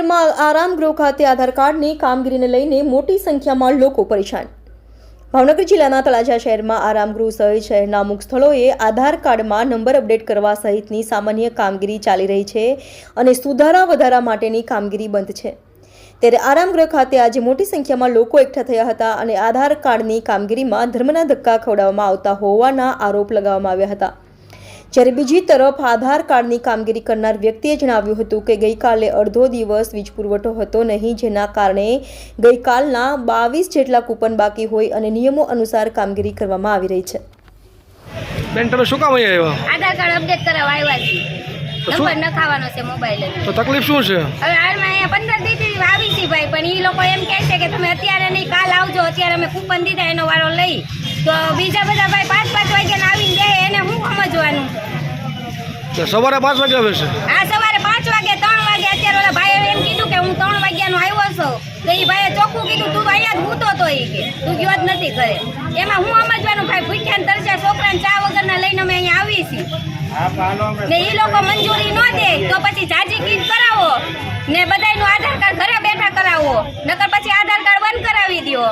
શહેરમાં આરામ ગૃહ ખાતે આધાર કાર્ડની કામગીરીને લઈને મોટી સંખ્યામાં લોકો પરેશાન. ભાવનગર જિલ્લાના તળાજા શહેરમાં આરામ ગૃહ સહિત શહેરના અમુક સ્થળોએ આધાર કાર્ડમાં નંબર અપડેટ કરવા સહિતની સામાન્ય કામગીરી ચાલી રહી છે અને સુધારા વધારા માટેની કામગીરી બંધ છે. ત્યારે આરામ ગૃહ ખાતે આજે મોટી સંખ્યામાં લોકો એકઠા થયા હતા અને આધાર કાર્ડની કામગીરીમાં ધર્મના ધક્કા ખવડાવવામાં આવતા હોવાના આરોપ લગાવવામાં આવ્યા હતા. જ્યારે બીજી તરફ આધાર કાર્ડની કામગીરી કરનાર વ્યક્તિએ જણાવ્યું હતું કે ગઈકાલે અડધો દિવસ વીજ પુરવઠો હતો નહીં જેના કારણે ગઈકાલના બાવીસ જેટલા કૂપન બાકી હોય અને નિયમો અનુસાર કામગીરી કરવામાં આવી રહી છે. બેન તમે શું કામ અહીંયા આવ્યા? આધાર કાર્ડ અપડેટ કરાવવા આવ્યા છીએ. નંબર નખાવાનો છે મોબાઈલ તો તકલીફ શું છે? હવે હાલમાં અહીંયા પંદર દીધી આવી છે ભાઈ પણ એ લોકો એમ કહે છે કે તમે અત્યારે નહીં કાલ આવજો અત્યારે અમે કૂપન દીધા એનો વારો લઈ. તો બીજા બધા ભાઈ પાંચ પાંચ વાગ્યાને આવીને દે એને હું સમજવાનું? તો સવારે પાંચ વાગે આવે છે. આ સવારે પાંચ વાગે, ત્રણ વાગે. અત્યારે ઓલા ભાઈએ એમ કીધું કે હું ત્રણ વાગ્યાનો આવ્યો છું. તો એ ભાઈએ ચોખ્ખું કીધું, તું અહીંયા જ ભૂતો તો એ કે. તું ગયો જ નથી ઘરે. એમાં હું સમજવાનું, ભાઈ ભૂખ્યા ને તરસ્યા, છોકરાને ચા વગરના લઈને અમે અહીંયા આવીએ છીએ. ને એ લોકો મંજૂરી ન દે, તો પછી જાજી કીટ કરાવો. ને બધાયનું આધાર કાર્ડ ઘરે બેઠા કરાવો. નકર પછી આધાર કાર્ડ બંધ કરાવી દો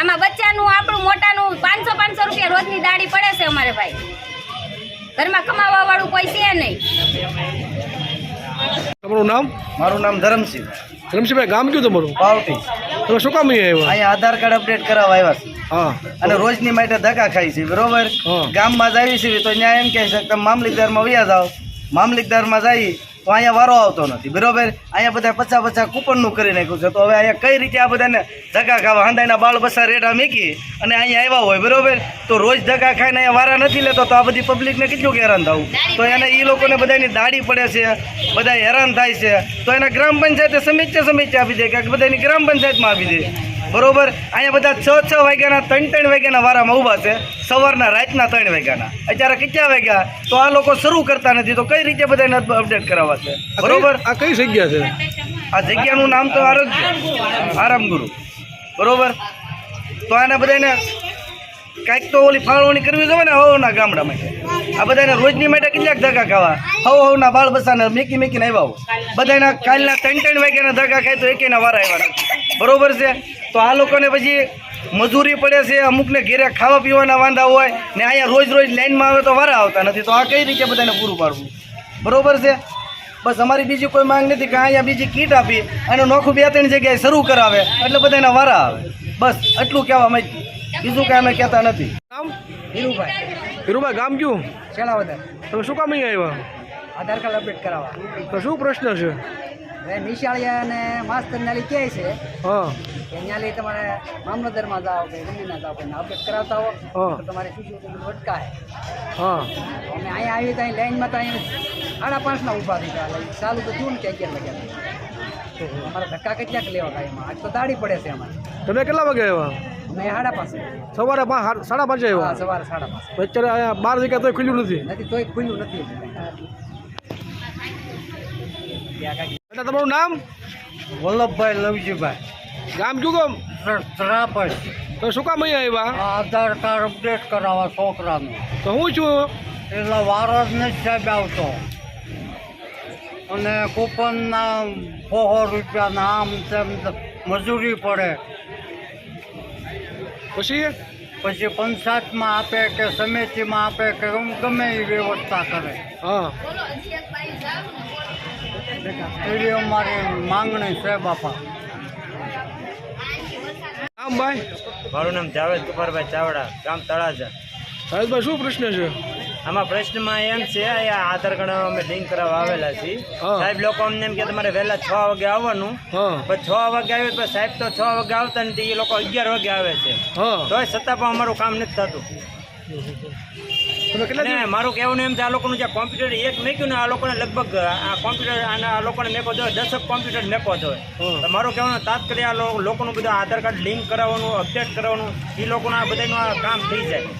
આમાં બચ્ચાનું, આપણું મોટાનું પાંચસો પાંચસો રૂપિયા રોજની દાડી પડે છે અમારે ભાઈ. ઘરમાં કમાવા વાળું કોઈ છે નહીં. તમારું નામ? મારું નામ ધરમસિંહ. ધરમસિંહભાઈ ગામ કયું તમારું? પાવટી તમે શું કામ અહીંયા આવ્યા? અહીંયા આધાર કાર્ડ અપડેટ કરાવવા આવ્યા છે. હા. અને રોજની માટે ધક્કા ખાઈ છે બરોબર? હા. ગામમાં જ આવી છે તો ત્યાં એમ કહે છે તમે મામલતદારમાં વયા જાઓ. મામલતદારમાં જઈ તો અહીંયા વારો આવતો નથી. બરોબર? અહીંયા બધા પચાસ પચાસ કૂપનનું કરી નાખ્યું છે. તો હવે અહીંયા કઈ રીતે આ બધાને ધક્કા ખાવા? હંડાઈના બાળ બસા રેડા મૂકી અને અહીંયા આવ્યા હોય, બરોબર? તો રોજ ધક્કા ખાઈને અહીંયા વારા નથી લેતો, તો આ બધી પબ્લિકને કેટલું હેરાન થવું? તો એને એ લોકોને બધાની દાડી પડે છે બધા હેરાન થાય છે. તો એના ગ્રામ પંચાયતે સમિત્ય સમિત્ય આપી દે કે બધાની ગ્રામ પંચાયતમાં આપી દે. બરોબર? અહીંયા બધા છ છ વાગ્યાના ત્રણ ત્રણ વાગ્યાના વારામાં ઊભા છે. સવારના રાતના ત્રણ વાગ્યાના. અત્યારે કેટલા વાગ્યા? તો આ લોકો શરૂ કરતા નથી. તો કઈ રીતે બધાને અપડેટ કરાવવા છે? બરોબર? આ કઈ જગ્યા છે? આ જગ્યાનું નામ તો આરોગ્ય આરામગુરુ બરોબર? તો આને બધાને કાંઈક તો ઓલી ફાળવણી કરવી જોઈએ ને હવના ગામડા માટે. આ બધાને રોજની માટે કેટલાક ધગા ખાવા? હવ હવના બાળ બસાને મેકી મેકીને આવ્યા હોય. બધાના કાલના ત્રણ ત્રણ વાગ્યાના ધગા ખાય તો એકેના વારા આવ્યા નથી. બરોબર છે? તો આ લોકોને પછી મજૂરી પડે છે અમુકને ઘેરે ખાવા પીવાના વાંધા હોય ને અહીંયા રોજ રોજ લાઇનમાં આવે તો વારા આવતા નથી. તો આ કઈ રીતે બધાને પૂરું પાડવું? બરોબર છે? બસ અમારી બીજી કોઈ માંગ નથી કે અહીંયા બીજી કીટ આપી અને નોખું બે ત્રણ જગ્યાએ શરૂ કરાવે એટલે બધાના વારા આવે. બસ એટલું કહેવા અમે બીજું કાંઈ અમે કહેતા નથી. ગામ? હીરુભાઈ હીરુભાઈ ગામ કયું? શેણાવદર તમે શું કામ અહીંયા આવ્યા? આધાર કાર્ડ અપડેટ કરાવવા. તો શું પ્રશ્ન છે? હવે નિશાળીયા અને માસ્તર નાલી કહે છે હા. કે ત્યાંથી તમારે મામલતદારમાં જાઓ કે ગમે જાઓ પણ અપડેટ કરાવતા હો. તો તમારે શું શું અટકાય. હા. અમે અહીંયા આવી ત્યાં લાઈનમાં ત્યાં સાડા પાંચના ઊભા થઈ ચાલુ તો થયું ને કે અગિયાર વાગ્યા અમારે ધક્કા કેટલાક લેવા કાંઈ એમાં. આજ તો દાડી પડે છે અમારે. તમે કેટલા વાગે આવ્યા? અમે સાડા પાંચ સવારે સાડા પાંચે આવ્યા? સવારે સાડા પાંચ. અત્યારે અહીંયા બાર જગ્યા તો ખુલ્યું નથી. નથી તોય ખુલ્યું નથી. એટલે તમારું નામ? વલ્લભભાઈ લવજીભાઈ. ગામ શું ગામ? ત્રાપસ તો શું કામ અહીંયા આવ્યા? આધાર કાર્ડ અપડેટ કરાવવા છોકરાનું. તો હું છું? એટલે વારો જ નથી સાહેબ આવતો. અને કૂપનના સો રૂપિયાના આમ તેમ મજૂરી પડે. પછી? પછી પંચાયતમાં આપે કે સમિતિમાં આપે કે ગમે એ વ્યવસ્થા કરે. હા. એવી અમારી માંગણી છે બાપા. નામ ભાઈ? મારું નામ જાવેદ કુમારભાઈ ચાવડા ગામ તળાજા. સાહેબભાઈ શું પ્રશ્ન છે? આમાં પ્રશ્નમાં એમ છે આધાર કાર્ડ અમે લિંક કરાવવા આવેલા છીએ. સાહેબ લોકો અમને એમ કે તમારે વહેલા છ વાગે આવવાનું. પણ છ વાગે આવે તો સાહેબ તો છ વાગે આવતા નથી એ લોકો અગિયાર વાગે આવે છે. તો તોય છતાં પણ અમારું કામ નથી થતું. મારું કહેવાનું એમ છે આ લોકોનું જે કોમ્પ્યુટર એક મેક્યું ને આ લોકોને લગભગ આ કોમ્પ્યુટર અને આ લોકોને મેકો જોઈએ દશક કોમ્પ્યુટર મેકો. તો મારું કહેવાનું તાત્કાલિક આ લોકોનું બધું આધાર કાર્ડ લિંક કરાવવાનું અપડેટ કરવાનું એ લોકોનું આ બધાનું આ કામ થઈ જાય